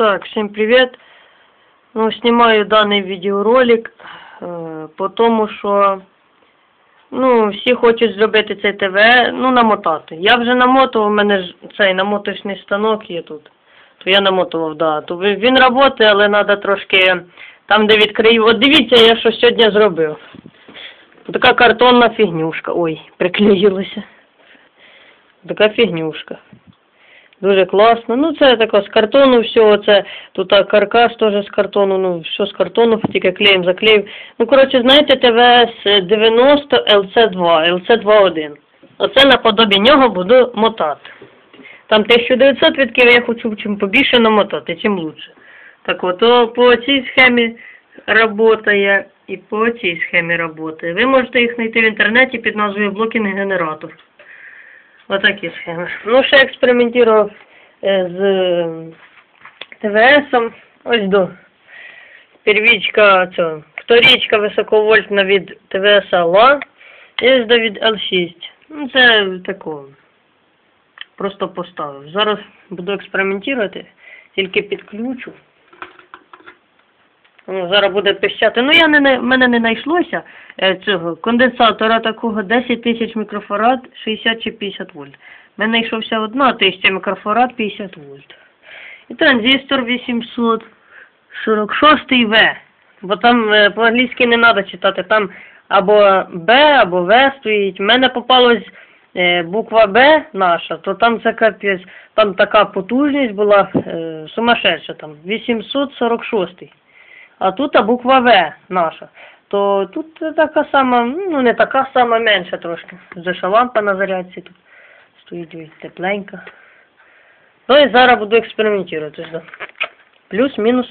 Так, всем привет. Ну, снимаю даний відеоролик е, по тому, що ну, всі хочуть зробити цей ТВ, ну, намотати. Я вже намотував, у мене ж цей намоточний станок є тут. То я намотував, да. То він працює, але треба трошки там, де відкрию. От дивіться, я що сьогодні зробив. Така картонна фігнюшка. Ой, приклеїлася. Така фігнюшка. Дуже класно. Ну, це тако з картону все, це тут каркас теж з картону, ну, все з картону, тільки клеєм заклеїв. Ну, коротше, знаєте, ТВС 90 LC2, LC21. Оце наподобі нього буду мотати. Там 1900 відків я хочу чим побільше намотати, тим лучше. Так от, по цій схемі працює і по цій схемі працює. Ви можете їх знайти в інтернеті під назвою блокінг генератор. Отакі схеми. Ну, ще експериментував е, з ТВСом. Ось до. Первічка цього. Вторічка високовольтна від ТВС ЛА. І до від L6. Ну, це такого. Просто поставив. Зараз буду експериментувати, тільки підключу. Ну, зараз буде пищати. Ну, я не, в мене не знайшлося е, цього конденсатора такого 10 тисяч мікрофарад 60 чи 50 вольт. В мене знайшовся одна тисяча мікрофарад 50 вольт. І транзистор 846 В. Бо там е, по-англійськи не треба читати, там або Б, або В стоїть. В мене попалась е, буква Б наша, то там це капець, там така потужність була сумасшедша, там 846. А тут а буква В наша. То тут така сама, ну не така сама, менша трошки. Вже лампа на зарядці тут стоїть тепленька. Ну і зараз буду експериментувати. Плюс-мінус.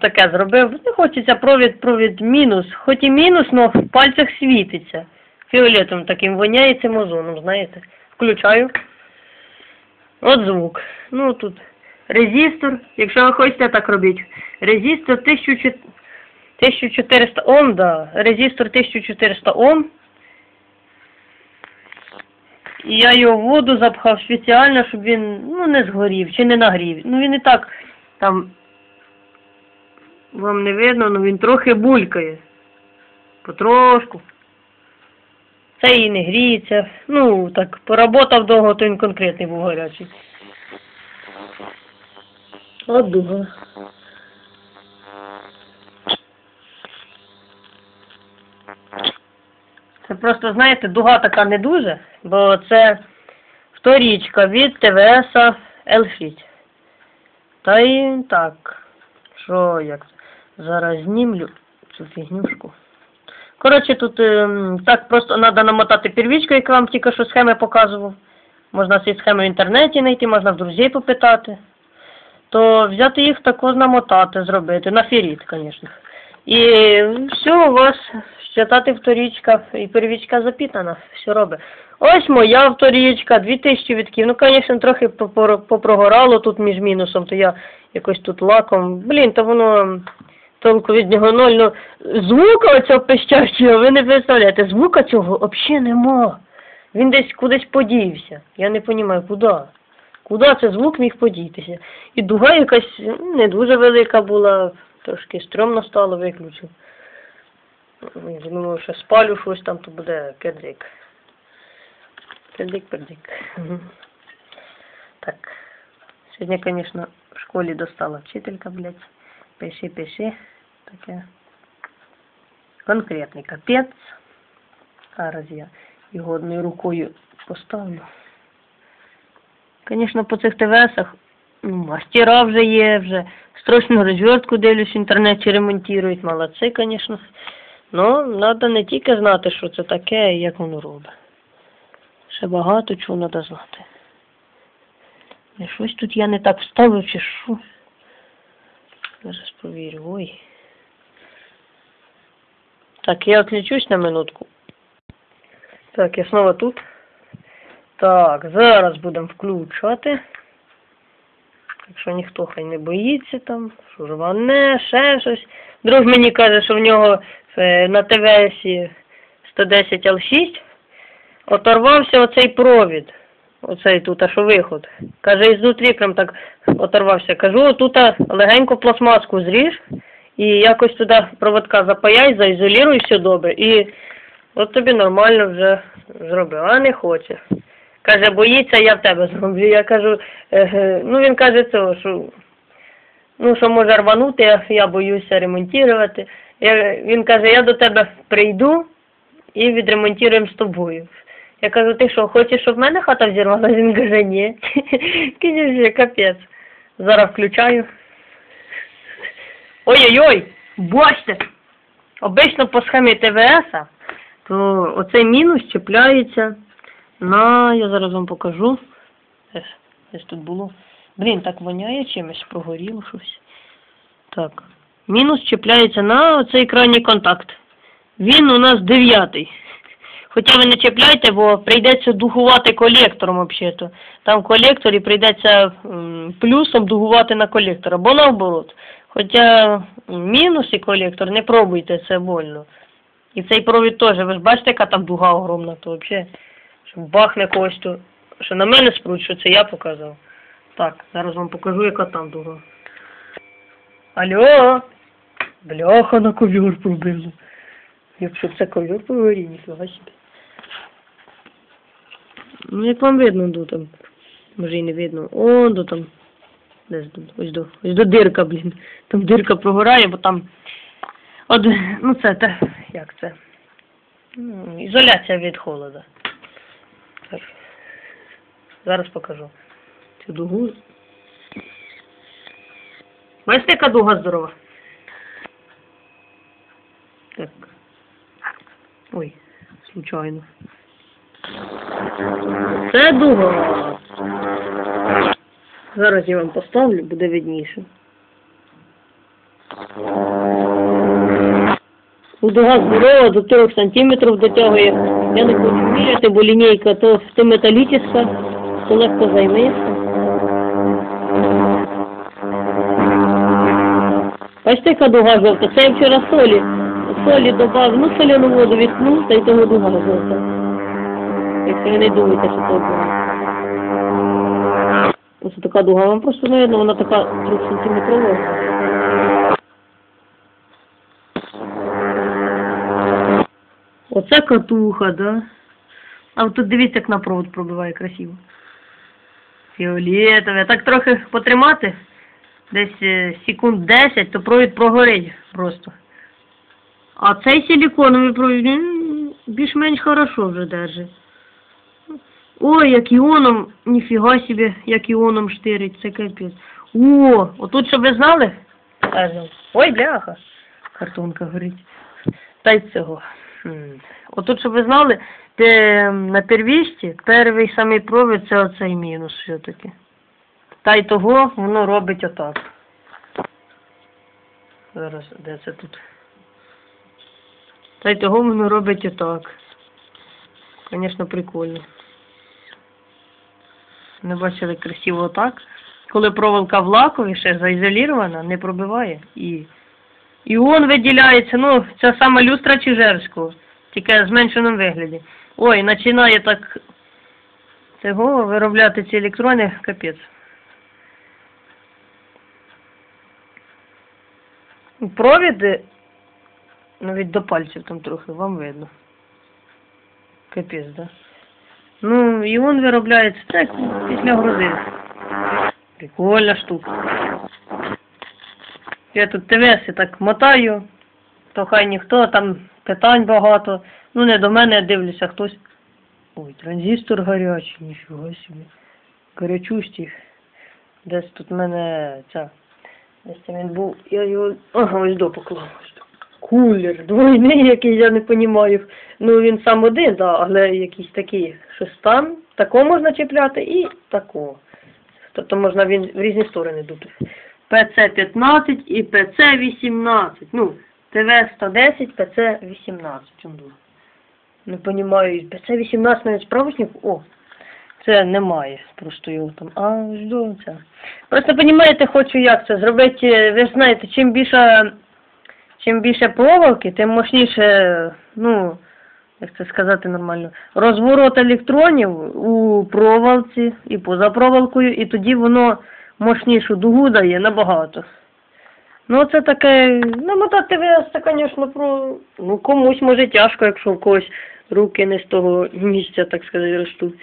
Таке зробив. Не хочеться провід, провід мінус. Хоч і мінус, але в пальцях світиться. Фіолетом таким воняє цим озоном, знаєте. Включаю. От звук. Ну тут. Резистор, якщо ви хочете так робити. Резистор 1400 Ом, да. Резистор 1400 Ом. І я його в воду запхав спеціально, щоб він ну, не згорів чи не нагрів. Ну він і так там вам не видно, але він трохи булькає. Потрошку. Це і не гріється. Ну, так, поработав довго, то він конкретний був гарячий. Дуга. Це просто, знаєте, дуга така не дуже, бо це вторічка від ТВС L6. Та й так. Що як? Зараз знімлю цю фігнюшку. Коротше, тут е, так просто треба намотати первічку, як вам тільки що схеми показував. Можна ці схеми в інтернеті знайти, можна в друзей попитати то взяти їх також намотати, зробити, на феріт, звісно. І все, у вас считати вторічка і первічка запітана, все робить. Ось моя вторічка, 2000 відків. Ну, звісно, трохи попрогорало тут між мінусом, то я якось тут лаком. Блін, то воно толку від нього ноль. Ну, звука оцього пищащого, ви не представляєте, звука цього взагалі нема. Він десь кудись подівся. Я не розумію, куди. Куди це звук міг подітися? І дуга якась не дуже велика була, трошки стрьомно стало, виключив. Я думав, що спалю щось там, то буде кедрик. Кедрик, пердик. Так. Сьогодні, звісно, в школі достала вчителька, блядь. Пиши, пиши. Таке. Конкретний капець. Зараз я його одною рукою поставлю. Звісно, по цих ТВСах ну, мастера вже є, вже строчну розвертку дивлюсь в інтернеті ремонтують. Молодці, звісно. Ну, треба не тільки знати, що це таке і як воно робить. Ще багато чого треба знати. І щось тут я не так вставив, чи що. Зараз провірю. Ой. Так, я відключусь на минутку. Так, я знову тут. Так, зараз будемо включати. Якщо ніхто хай не боїться там, що рване, ще щось. Друг мені каже, що в нього е, на ТВСі 110 L6 оторвався оцей провід. оцей тут, а що виход. Каже, ізнутрі прям так оторвався. Кажу, тут легенько пластмаску зріж і якось туди проводка запаяй, заізолюй, все добре. І от тобі нормально вже зробив, а не хоче. Каже, боїться, я в тебе зроблю. Я кажу, ну він каже цього, що ну, що може рванути, я, боюся ремонтувати. Він каже, я до тебе прийду і відремонтуємо з тобою. Я кажу, ти що, хочеш, щоб в мене хата взірвалася? Він каже, ні. Кінь капець. Зараз включаю. Ой-ой-ой, бачите, обично по схемі ТВС, то оцей мінус чіпляється на, я зараз вам покажу. Десь, тут було. Блін, так воняє чимось, прогоріло щось. Так. Мінус чіпляється на оцей крайній контакт. Він у нас дев'ятий. Хоча ви не чіпляйте, бо прийдеться дугувати колектором взагалі. Там в колекторі прийдеться плюсом дугувати на колектор, або наоборот. Хоча мінус і колектор, не пробуйте, це больно. І цей провід теж, ви ж бачите, яка там дуга огромна, то взагалі, що бахне когось, то що на мене спруть, що це я показав. Так, зараз вам покажу, яка там дуга. Алло! Бляха на ковер пробило. Якщо це ковер поварі, ніфіга собі. Ну, як вам видно, до там. Може і не видно. О, до там. Десь. Ось до. Ось до дирка, блін. Там дирка прогорає, бо там. От, ну це те. Як це? Ну, ізоляція від холода. Так. Зараз покажу. Цю дугу. Бачите, яка дуга здорова? Так. Ой, случайно. Це дуга. Зараз я вам поставлю, буде видніше. Дуга здорова до 3 сантиметрів дотягує. Я не хочу міряти, бо лінійка то, то металічна, то легко займеться. Бачите, яка дуга жовта? Це я вчора солі. Солі додав, ну соляну воду віткнув, та й того дуга жовта. Якщо ви не думаєте, що це дуга. Ось така дуга, вам просто видно, вона така 3 сантиметрова. Оце катуха, да? А тут дивіться, як на провод пробиває красиво. Фіолетове. Так трохи потримати, десь е, секунд 10, то провід прогорить просто. А цей силиконовий провід більш-менш хорошо вже держить. Ой, як іоном, ніфіга собі, як іоном штирить, це капець. О, отут, щоб ви знали, ой, бляха, картонка горить. Та й цього. Отут, щоб ви знали, на первісті перший самий провід це оцей мінус все-таки. Та й того воно робить отак. Зараз, де це тут? Та й того воно робить отак. Звісно, прикольно. Не бачили красиво отак. Коли проволока в лакові ще заізолірована, не пробиває. І іон виділяється, ну, це саме люстра Чижерського, тільки в зменшеному вигляді. Ой, починає так цього виробляти ці електрони, капець. Провід навіть до пальців там трохи, вам видно. Капець, да? Ну, і він виробляється так після груди. Прикольна штука. Я тут ТВС так мотаю, то хай ніхто, там питань багато. Ну не до мене дивлюся, хтось. Ой, транзистор гарячий, ніфіга собі. Гарячустий. Десь тут в мене ця. Десь там він був. Я його. Ага, ось до поклав. Кулер, двойний якийсь, я не розумію. Ну він сам один, да, але якийсь такий, що стан, такого можна чіпляти і такого. Тобто можна він в різні сторони дути. ПЦ-15 і ПЦ-18. Ну, ТВ-110, ПЦ-18. Не розумію, ПЦ-18 навіть справочник? О, це немає. Просто його там. А, жду. Просто розумієте, хочу як це зробити. Ви ж знаєте, чим більше, чим більше проволоки, тим мощніше, ну, як це сказати нормально, розворот електронів у проволоці і поза проволокою, і тоді воно мощнішу дугу дає набагато. Ну, це таке, намотати ВС, це, звісно, про... Ну, комусь може тяжко, якщо в когось руки не з того місця, так сказати, ростуть.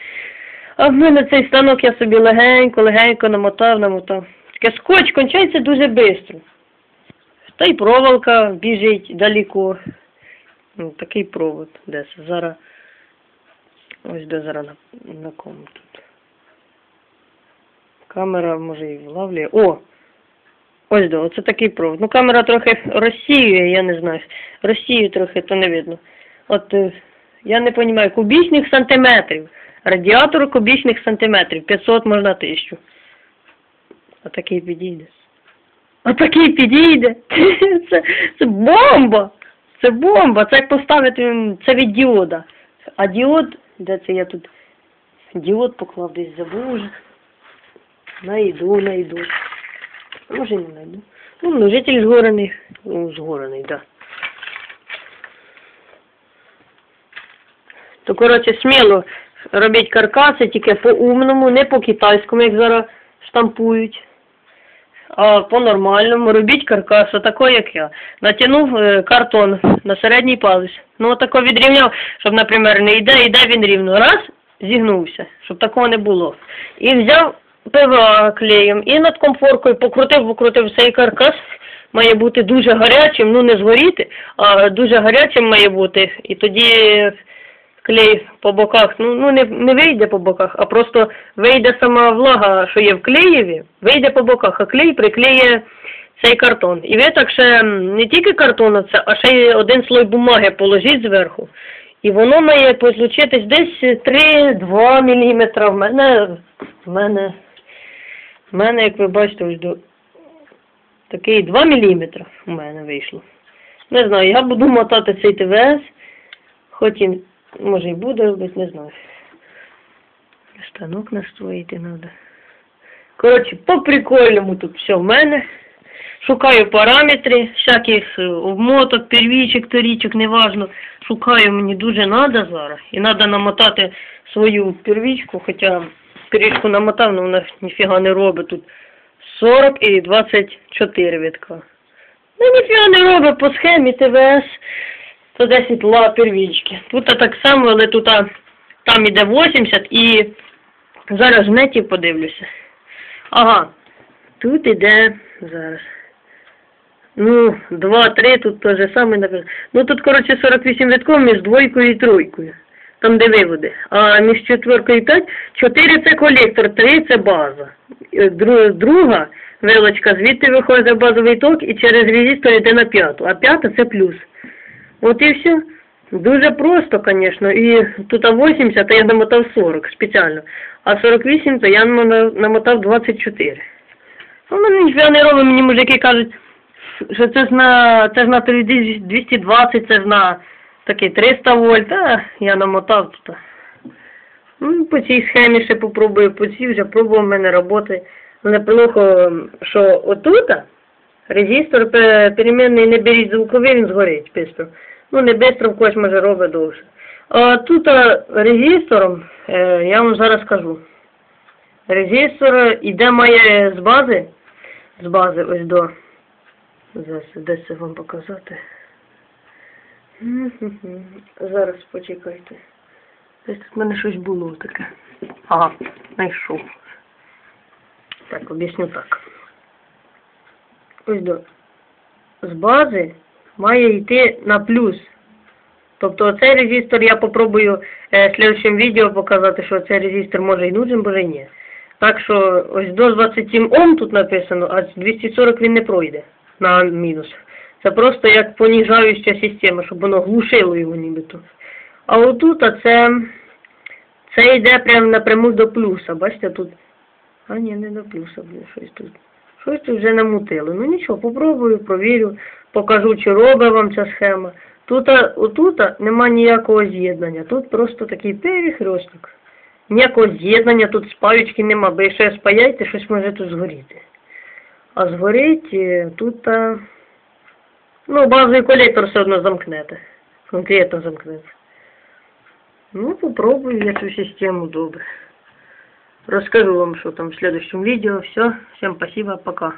А в мене цей станок я собі легенько, легенько намотав, намотав. Таке скотч кончається дуже швидко. Та й проволока біжить далеко. Ну, такий провод десь. Зараз. Ось де зараз на, на кому тут. Камера може і влавлює. О! Ось де, оце такий провод. Ну камера трохи розсіює, я не знаю. Розсіює трохи, то не видно. От е, я не розумію, кубічних сантиметрів. Радіатор кубічних сантиметрів. 500 можна 1000. А такий підійде. А такий підійде. Це, це бомба! Це бомба! Це як поставити це від діода. А діод, де це я тут? Діод поклав десь забув вже. Найду, найду. Може не найду. Ну, множитель згорений. Ну, згорений. Да. То, коротше, сміло робіть каркаси тільки по-умному, не по-китайському, як зараз штампують. А по-нормальному робіть каркас, отако, як я. Натягнув е, картон на середній палець. Ну, отако відрівняв, щоб, наприклад, не йде, йде він рівно. Раз, зігнувся, щоб такого не було. І взяв ПВА клеєм і над комфоркою покрутив, покрутив цей каркас. Має бути дуже гарячим, ну не згоріти, а дуже гарячим має бути. І тоді клей по боках, ну, ну не, не вийде по боках, а просто вийде сама влага, що є в клеєві, вийде по боках, а клей приклеє цей картон. І ви так ще не тільки картон, а ще й один слой бумаги положіть зверху. І воно має получитись десь 3-2 мм. В мене, в мене, в мене, як ви бачите, ось до такий 2 мм у мене вийшло. Не знаю, я буду мотати цей ТВС, хоч і може і буде робити, не знаю. Станок настроїти треба. Коротше, по прикольному тут все в мене. Шукаю параметри всяких е, обмоток, первічок, торічок, неважно. Шукаю, мені дуже треба зараз. І треба намотати свою первічку, хоча первічку намотав, але вона ніфіга не робить тут 40 і 24 витка. Ну ніфіга не робить по схемі ТВС 110 ла первічки. Тут так само, але тут там іде 80 і зараз в неті подивлюся. Ага, тут іде зараз. Ну, 2-3 тут те же саме написано. Ну тут, коротше, 48 витков між двойкою і тройкою. Там де виводи. А між четверкою і 5, 4 це колектор, 3 це база. Е, Друга вилочка, звідти виходить базовий ток і через резистор йде на п'яту. А п'ята це плюс. От і все. Дуже просто, звісно. І тут 80, то я намотав 40 спеціально. А 48, то я намотав 24. Ну, мене ніфіга не робить, мені мужики кажуть, що це ж на, це ж на 220, це ж на такий 300 вольт, а я намотав тут. Ну, по цій схемі ще попробую, по цій вже пробував в мене роботи. Але плохо, що отут резистор пе- перемінний не беріть звуковий, він згорить швидко. Ну, не швидко, в когось може робить довше. А тут резистором, е, я вам зараз скажу. Резистор іде має з бази, з бази ось до. Зараз де це вам показати. Зараз почекайте. Десь тут в мене щось було таке. Ага, знайшов. Так, об'ясню так. Ось до. З бази має йти на плюс. Тобто цей резистор я попробую е, в слідчому відео показати, що цей резистор може і нужен, може і ні. Так що ось до 27 Ом тут написано, а 240 він не пройде на мінус. Це просто як поніжаюча система, щоб воно глушило його нібито. А отут а це, це йде прямо напряму до плюса. Бачите, тут. А ні, не до плюса, блін, щось тут. Щось тут вже намутило. Ну нічого, попробую, провірю, покажу, чи робить вам ця схема. Тут, отут нема ніякого з'єднання. Тут просто такий перехресток. Ніякого з'єднання, тут спаючки нема, бо якщо спаяєте, щось може тут згоріти. А згорить е, тут, ну, базовий колектор все одно замкнете. Конкретно замкнеться. Ну, попробую эту систему добре. Расскажу вам, что там в следующем видео. Все. Всем спасибо. Пока.